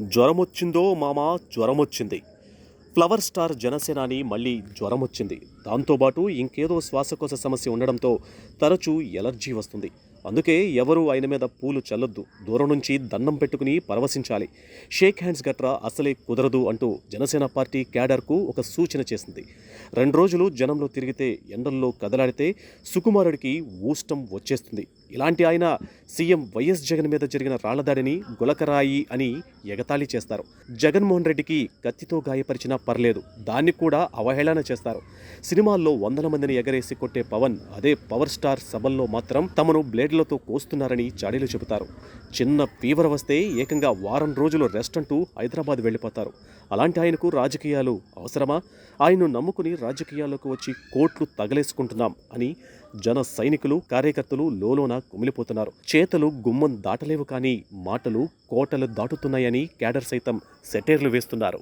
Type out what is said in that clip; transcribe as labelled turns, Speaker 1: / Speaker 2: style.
Speaker 1: జ్వరమొచ్చిందో మామ జ్వరమొచ్చింది. Flower star జనసేనాని మళ్ళీ జ్వరమొచ్చింది. దాంతోపాటు ఇంకేదో శ్వాసకోశ సమస్య ఉండడంతో తరచూ ఎలర్జీ వస్తుంది. అందుకే ఎవరు ఆయన మీద పూలు చల్లొద్దు. దూరం నుంచి దండం పెట్టుకుని పరవశించాలి. షేక్ హ్యాండ్స్ గట్రా అసలే కుదరదు అంటూ జనసేన పార్టీ క్యాడర్కు ఒక సూచన చేసింది. రెండు రోజులు జనంలో తిరిగితే ఎండల్లో కదలాడితే సుకుమారుడికి ఊష్టం వచ్చేస్తుంది. ఇలాంటి ఆయన సీఎం వైఎస్ జగన్ మీద జరిగిన రాళ్ళదాడిని గులకరాయి అని ఎగతాళి చేస్తారు. జగన్మోహన్ రెడ్డికి కత్తితో గాయపరిచినా పర్లేదు దాన్ని కూడా అవహేళన చేస్తారు. సినిమాల్లో వందల మందిని ఎగరేసి కొట్టే పవన్ అదే పవర్ స్టార్ సభల్లో మాత్రం తమను బ్లేడ్లతో కోస్తున్నారని చాడీలు చెబుతారు. చిన్న ఫీవర్ వస్తే ఏకంగా వారం రోజులు రెస్ట్ అంటూ హైదరాబాద్ వెళ్ళిపోతారు. అలాంటి ఆయనకు రాజకీయాలు అవసరమా? ఆయన్ను నమ్ముకుని రాజకీయాల్లోకి వచ్చి కోట్లు తగలేసుకుంటున్నాం అని జన సైనికులు కార్యకర్తలు లోలోన కుమిలిపోతున్నారు. చేతలు గుమ్మం దాటలేవు కానీ మాటలు కోటలు దాటుతున్నాయని క్యాడర్ సైతం సెటైర్లు వేస్తున్నారు.